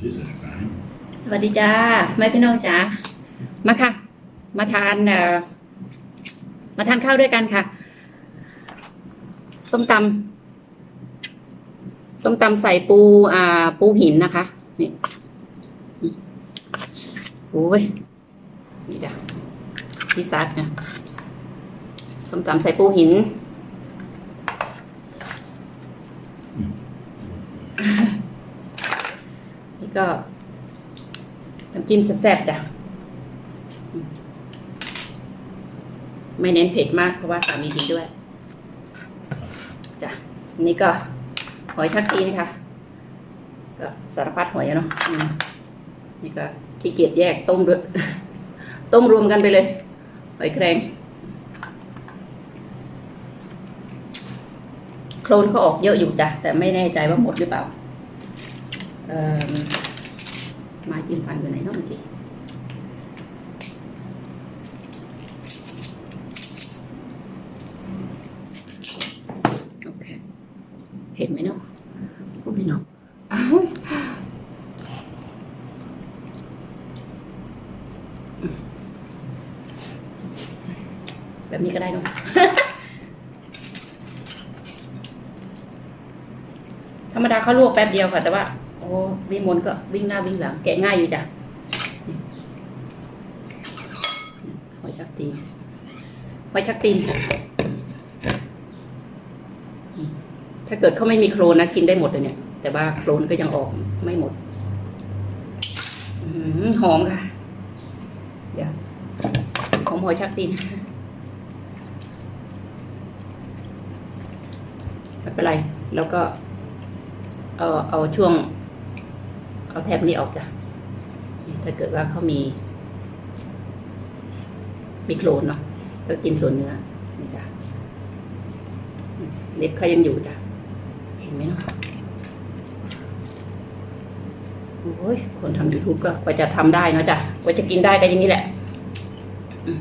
สวัสดีจ้าแม่พี่น้องจ๋ามาค่ะ มาทานเอ่อมาทานข้าวด้วยกันค่ะ ส้มตำส้มตำใส่ปู อ่า ปูหินนะคะ นี่โอ้ยนี่จ้ะพี่ซัดเนี่ยส้มตำใส่ปูหิน นี่ ก็น้ำจิ้มแซ่บๆจ้ะ ไม่เน้นเผ็ดมากเพราะว่าสามีกินด้วยจ้ะนี่ก็หอยชักตีนะคะ ก็สารพัดหอยเนาะนี่ก็ขี้เกียจแยกต้มด้วยต้มรวมกันไปเลย หอยแครงโคลนเขาออกเยอะอยู่จ้ะแต่ไม่แน่ใจว่าหมดหรือเปล่า ไม้จิ้มฟันไปไหนเนาะเมื่อกี้โอเค เห็นไหมเนาะโอ้พี่น้องอ้าวแบบนี้ก็ได้เนาะธรรมดาเขาลวกแป๊บเดียวค่ะ แต่ว่า วิมลก็วิ่งหน้าวิ่งหลัง แกะง่ายอยู่จ้ะหอยชักตีนหอยชักตีนถ้าเกิดเขาไม่มีโครนนะกินได้หมดเลยเนี่ย แต่ว่าโครนก็ยังออกไม่หมดหอมค่ะ เดี๋ยวหอมหอยชักตีนไม่เป็นไร แล้วก็ เอาเอาช่วง เอาแถบนี้ออกจ้ะถ้าเกิดว่าเขามี มีโคลนเนาะก็กินส่วนเนื้อนี่จ้ะเล็บเขายังอยู่จ้ะเห็นไหมเนาะโอ้ยคนทำ YouTube ก็กว่าจะทำได้เนาะจ้ะกว่าจะกินได้ก็อย่างนี้แหละอื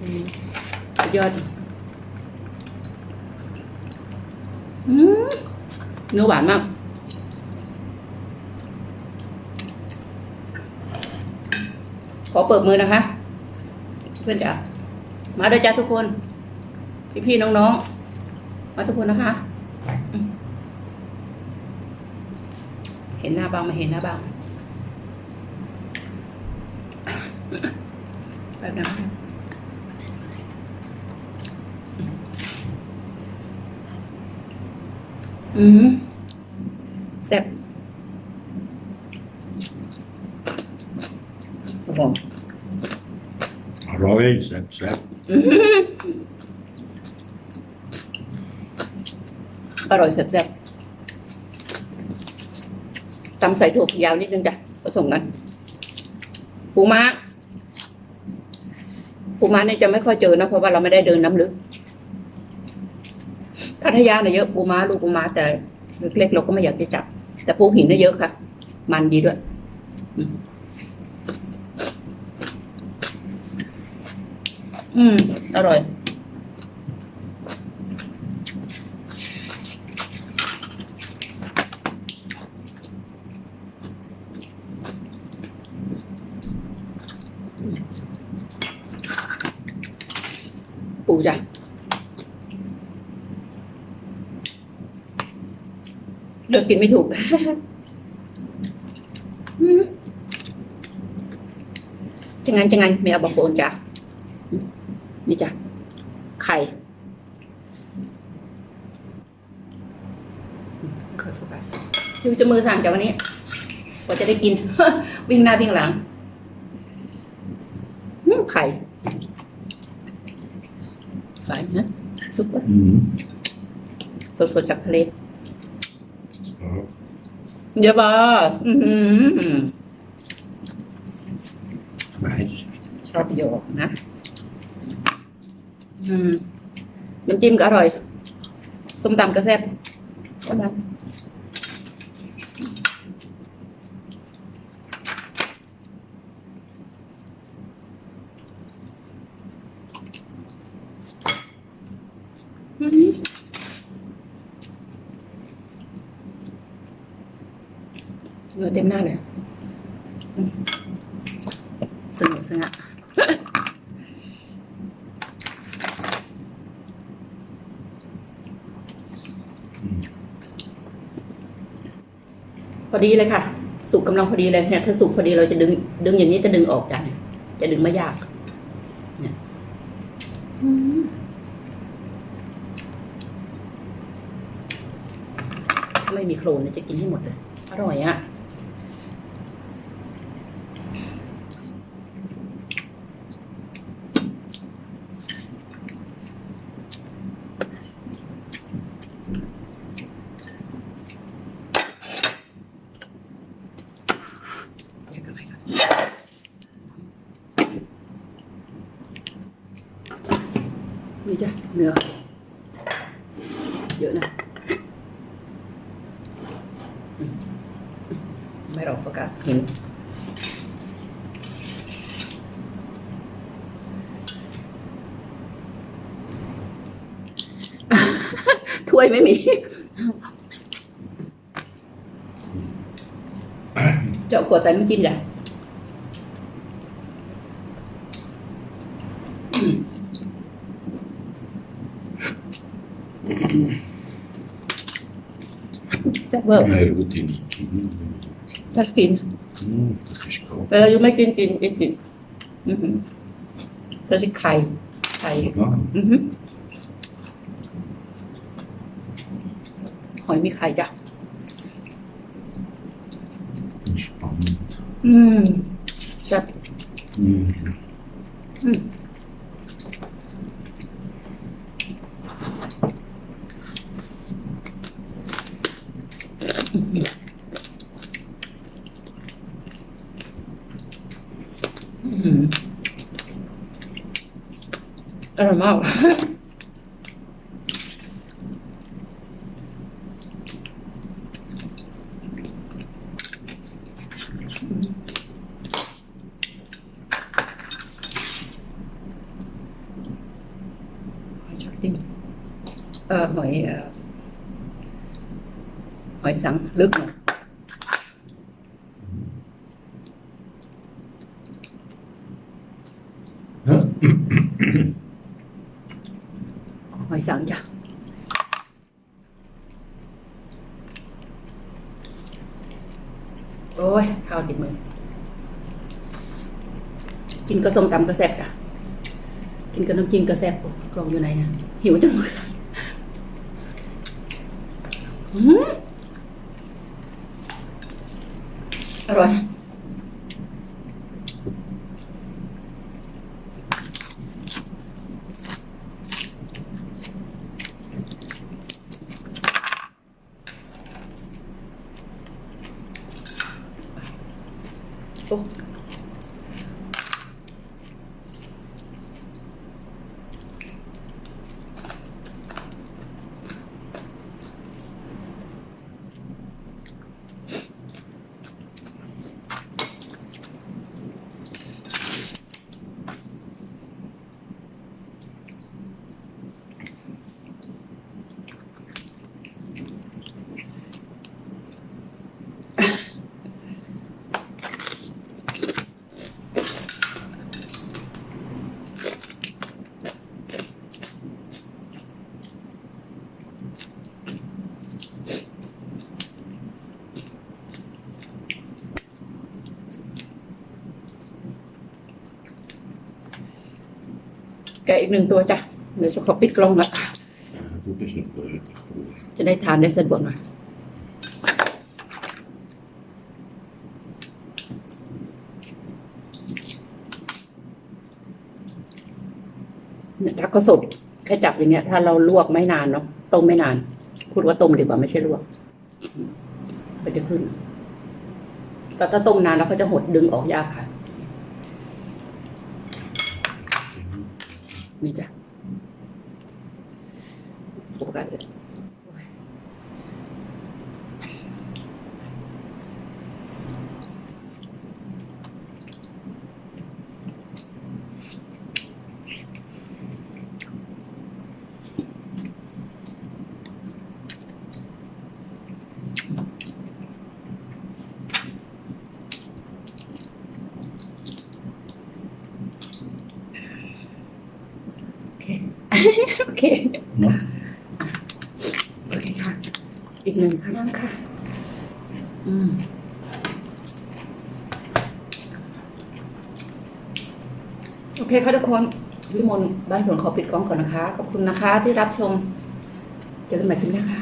อืมสุดยอด อืม เนื้อหวานมาก ขอเปิดมือนะคะ เพื่อนจ๋ามาด้วยจ้าทุกคน พี่ๆน้องๆ มาทุกคนนะคะ เห็นหน้าบ้างไม่เห็นหน้าบ้างแบบนั้น อืมแซ่บโอ้โห Roy, Zep, Zep. อร่อยแซ่บๆตำใส่ถั่วฝักยาวนิดนึงจ้ะผสมกันปูม้าปูม้าเนี่ยจะไม่ค่อยเจอนะเพราะว่าเราไม่ได้เดินน้ำลึก พัทยาเนี่ยเยอะปูม้าลูกปูม้าแต่เล็กๆเราก็ไม่อยากจะจับ แต่ปูหินเนี่ยเยอะค่ะ มันดีด้วยอืมอืมอร่อย ปูจ้ะ เลือกกินไม่ถูก จังงันจังงันไม่เอาบะโคนจ้ะนี่จ้ะไข่เคยโฟกัสคิวจะมือสั่งจากวันนี้กว่าจะได้กิน วิ่งหน้าวิ่งหลังไข่ไข่นะซุปเปอร์สดๆจากทะเล เยอะบออือหือ nice. ชอบโยกนะ อืมน้ำจิ้มก็อร่อย ส้มตำก็แซ่บก็ได้อืม เงือเต็มหน้าเลยอืมสงสงะอืมพอดีเลยค่ะ สุกกำลังพอดีเลยเนี่ยถ้าสุกพอดีเราจะดึง ดึงอย่างนี้จะดึงออกจากเนี่ยจะดึงไม่ยากเนี่ยถ้าไม่มีโครนจะกินให้หมดเลย อร่อยอะเดี๋ยวกลับไปก่อน นี่จ้ะเนื้อค่ะเยอะนะอืมไม่เราโฟกัสเห็นถ้วยไม่มี เจาะขวดใส่น้ำจิ้มจ้ะ เวอร์ Nej, det går in i. Mm. ถ้ากิน Mm, das ist gut. เออยังไม่กินกินกินกินอือหือถ้าสิไข่ไข่ Ja, อือหือหอยมีไข่จ้ะ spannend. อืมแซ่บ Mm. อืม อร่อยมากหอยชักดิ้นเออหอยเอ่อหอยสังลึกหน่อยหอยสัง จ้ะโอ้ย ข้าวติดมือ กินกระส้มตำกระแซบจ้ะ กินกับน้ำจิ้มกระแซบโอ้กลองอยู่ไหนนี่ยหิวจังมือสั่นอืมอร่อย โะอีกหนึ่งตัวจ้ะเดี๋ยวจะขอปิดกล้องละ Ja, du bist noch blöd. ich glaube. จะได้ทานได้สะดวกหน่อยเนี่ยถ้าก็สดแค่จับอย่างเงี้ย ถ้าเราลวกไม่นานเนาะต้มไม่นาน พูดว่าต้มดีกว่าไม่ใช่ลวกก็จะขึ้นแต่ถ้าต้มนานแล้วเขาจะหดดึงออกยากค่ะ นี่จ้ะโฟกัสเลยโอ้ย โอเคเนาะโอเคค่ะ อีกหนึ่งครั้งค่ะ อืมโอเคค่ะทุกคนวิมลบ้านสวนขอปิดกล้องก่อนนะคะ ขอบคุณนะคะที่รับชม เจอกันใหม่คลิปหน้าค่ะ